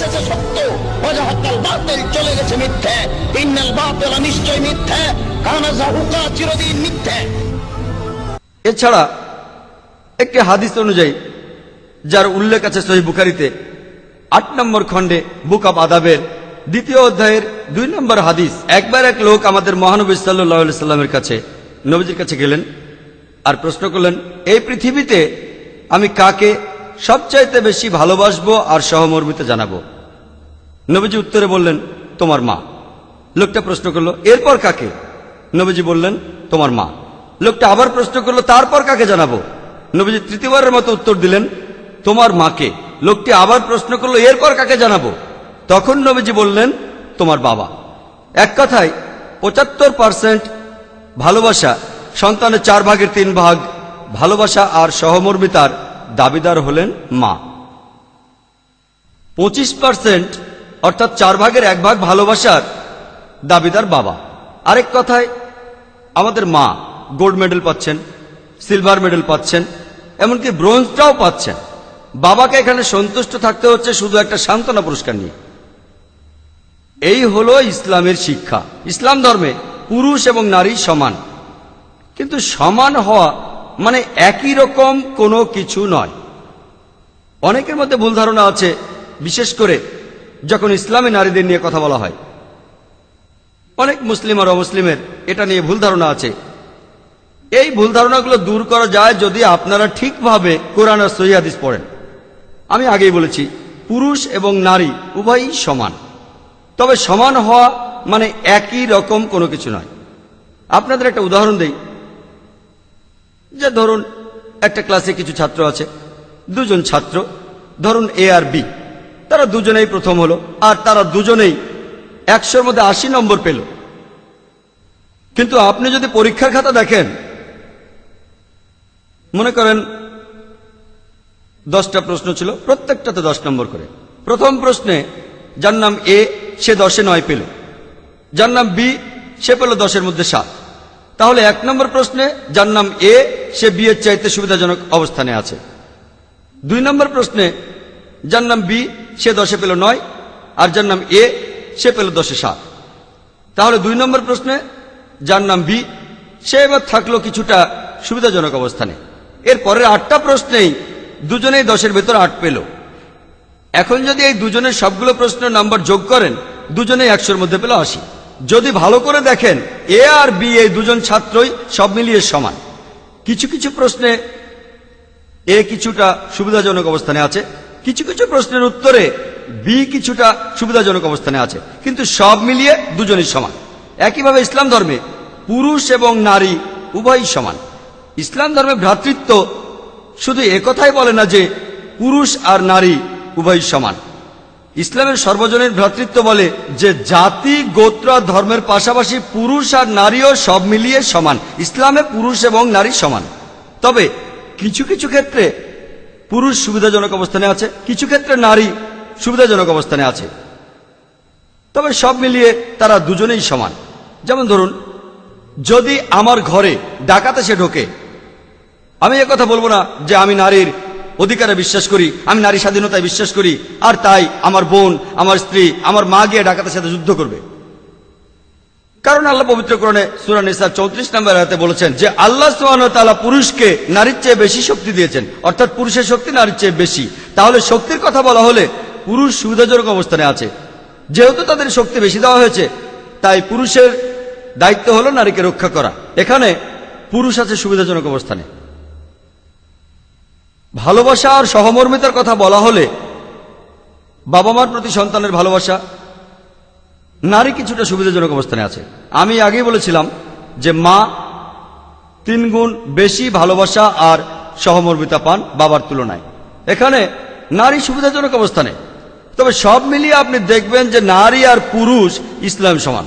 সত্য। বাতিল চলে গেছে মিথ্যে। ইন্নাল বাতিল নিশ্চয় মিথ্যে। কানা জাহুকা চিরদিন মিথ্যে। এছাড়া একটি হাদিস অনুযায়ী, যার উল্লেখ আছে সহি বুখারিতে, আট নম্বর খণ্ডে বুক অব আদাবের দ্বিতীয় অধ্যায়ের দুই নম্বর হাদিস। একবার এক লোক আমাদের মহানবী সাল্লাহ সাল্লামের কাছে, নবীজির কাছে গেলেন আর প্রশ্ন করলেন, এই পৃথিবীতে আমি কাকে সবচাইতে বেশি ভালোবাসবো আর সহমর্মিতে জানাব। নবীজি উত্তরে বললেন, তোমার মা। লোকটা প্রশ্ন করল, এরপর কাকে? নবীজি বললেন, তোমার মা। লোকটা আবার প্রশ্ন করল, তারপর কাকে জানাব? নবীজি তৃতীয়বারের মতো উত্তর দিলেন, তোমার মাকে। লোকটি আবার প্রশ্ন করল, এরপর কাকে জানাব? তখন নবীজি বললেন, তোমার বাবা। এক কথায়, পঁচাত্তর পার্সেন্ট ভালোবাসা সন্তানের চার ভাগের তিন ভাগ ভালোবাসা আর সহমর্মিতার দাবিদার হলেন মা। পঁচিশ পার্সেন্ট, অর্থাৎ চার ভাগের এক ভাগ ভালোবাসার দাবিদার বাবা। আরেক কথায়, আমাদের মা গোল্ড মেডেল পাচ্ছেন সিলভার মেডেল পাচ্ছেন, এমনকি ব্রোঞ্জটাও পাচ্ছেন। বাবাকে এখানে সন্তুষ্ট থাকতে হচ্ছে শুধু একটা সান্ত্বনা পুরস্কার নিয়ে। এই হলো ইসলামের শিক্ষা। ইসলাম ধর্মে পুরুষ এবং নারী সমান। কিন্তু সমান হওয়া মানে একই রকম কোনো কিছু নয়। অনেকের মধ্যে ভুল ধারণা আছে, বিশেষ করে যখন ইসলামে নারীদের নিয়ে কথা বলা হয়। অনেক মুসলিম আর অমুসলিমের এটা নিয়ে ভুল ধারণা আছে। এই ভুল ধারণাগুলো দূর করা যায় যদি আপনারা ঠিকভাবে কোরআন আর সৈয়াদিস পড়েন। আমি আগেই বলেছি, পুরুষ এবং নারী উভয়ই সমান। তবে সমান হওয়া মানে একই রকম কোনো কিছু নয়। আপনাদের একটা উদাহরণ দেই। যে ধরুন, একটা ক্লাসে কিছু ছাত্র আছে, দুজন ছাত্র, ধরুন এ আর বি তারা দুজনেই প্রথম হলো, আর তারা দুজনেই একশোর মধ্যে আশি নম্বর পেল। কিন্তু আপনি যদি পরীক্ষার খাতা দেখেন, মনে করেন দশটা প্রশ্ন ছিল, প্রত্যেকটাতে দশ নম্বর করে। প্রথম প্রশ্নে, যার নাম এ সে দশে নয় পেল। যার নাম বি সে পেল দশের মধ্যে সাত। তাহলে এক নম্বর প্রশ্নে, যার নাম এ সে বিয়ের চাইতে সুবিধাজনক অবস্থানে আছে। দুই নম্বর প্রশ্নে, যার নাম বি, সে দশে পেল নয়, আর যার নাম এ, সে পেল দশে সাত। তাহলে দুই নম্বর প্রশ্নে, যার নাম বি, সে এবার থাকল কিছুটা সুবিধাজনক অবস্থানে। এর পরের আটটা প্রশ্নেই দুজনেই দশের ভেতর আট পেল। এখন যদি এই দুজনের সবগুলো প্রশ্নের নাম্বার যোগ করেন, দুজনেই একশোর মধ্যে পেল আশি। যদি ভালো করে দেখেন, এ আর বি এই দুজন ছাত্রই সব মিলিয়ে সমান। কিছু কিছু প্রশ্নে এ কিছুটা সুবিধাজনক অবস্থানে আছে, কিছু কিছু প্রশ্নের উত্তরে বি কিছুটা সুবিধাজনক অবস্থানে আছে, কিন্তু সব মিলিয়ে দুজনই সমান। একইভাবে ইসলাম ধর্মে পুরুষ এবং নারী উভয়ই সমান। ইসলাম ধর্মে ভ্রাতৃত্ব শুধু একথাই বলে না যে পুরুষ আর নারী উভয়ই সমান। ইসলামের সর্বজনীন ভ্রাতৃত্ব বলে যে জাতি, গোত্র ধর্মের পাশাপাশি পুরুষ আর নারীও সব মিলিয়ে সমান। ইসলামে পুরুষ এবং নারী সমান। তবে কিছু কিছু ক্ষেত্রে পুরুষ সুবিধাজনক অবস্থানে আছে, কিছু ক্ষেত্রে নারী সুবিধাজনক অবস্থানে আছে। তবে সব মিলিয়ে তারা দুজনেই সমান। যেমন ধরুন, যদি আমার ঘরে ডাকাতে সে ঢোকে, আমি কথা বলব না যে আমি নারীর অধিকারে বিশ্বাস করি, আমি নারী স্বাধীনতায় বিশ্বাস করি, আর তাই আমার বোন, আমার স্ত্রী, আমার মা গিয়ে ডাকাতের সাথে যুদ্ধ করবে। কারণ আল্লাহ পবিত্র সুরান ইসলাম চৌত্রিশ নম্বর হাতে বলেছেন যে, আল্লাহ তালা পুরুষকে নারীর চেয়ে বেশি শক্তি দিয়েছেন। অর্থাৎ পুরুষের শক্তি নারীর চেয়ে বেশি। তাহলে শক্তির কথা বলা হলে পুরুষ সুবিধাজনক অবস্থানে আছে। যেহেতু তাদের শক্তি বেশি দেওয়া হয়েছে, তাই পুরুষের দায়িত্ব হলো নারীকে রক্ষা করা। এখানে পুরুষ আছে সুবিধাজনক অবস্থানে। ভালোবাসা আর সহমর্মিতার কথা বলা হলে বাবা মার প্রতি সন্তানের ভালোবাসা নারী কিছুটা সুবিধাজনক অবস্থানে আছে। আমি আগেই বলেছিলাম যে মা তিন গুণ বেশি ভালোবাসা আর সহমর্মিতা পান বাবার তুলনায়। এখানে নারী সুবিধাজনক অবস্থানে। তবে সব মিলিয়ে আপনি দেখবেন যে নারী আর পুরুষ ইসলাম সমান।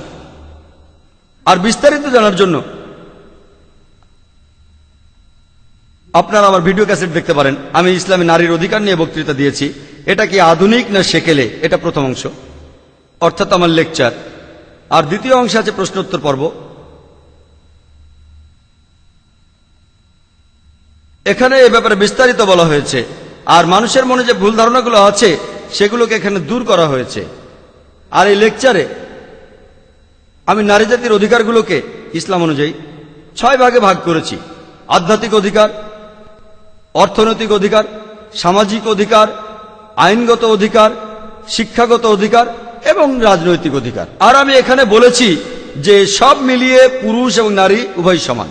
আর বিস্তারিত জানার জন্য আপনারা আমার ভিডিও ক্যাসেট দেখতে পারেন। আমি ইসলামী নারীর অধিকার নিয়ে বক্তৃতা দিয়েছি। এটা কি আধুনিক না সেকেলে? এটা প্রথম অংশ। অর্থাৎ আমার লেকচার। আর দ্বিতীয় অংশে আছে প্রশ্নোত্তর পর্ব। এখানে এ ব্যাপারে বিস্তারিত বলা হয়েছে। আর মানুষের মনে যে ভুল ধারণাগুলো আছে, সেগুলোকে এখানে দূর করা হয়েছে। আর এই লেকচারে আমি নারী জাতির অধিকারগুলোকে ইসলাম অনুযায়ী ছয় ভাগে ভাগ করেছি। আধ্যাত্মিক অধিকার অর্থনৈতিক অধিকার, সামাজিক অধিকার, আইনগত অধিকার, শিক্ষাগত অধিকার এবং রাজনৈতিক অধিকার। আর আমি এখানে বলেছি যে সব মিলিয়ে পুরুষ এবং নারী উভয় সমান।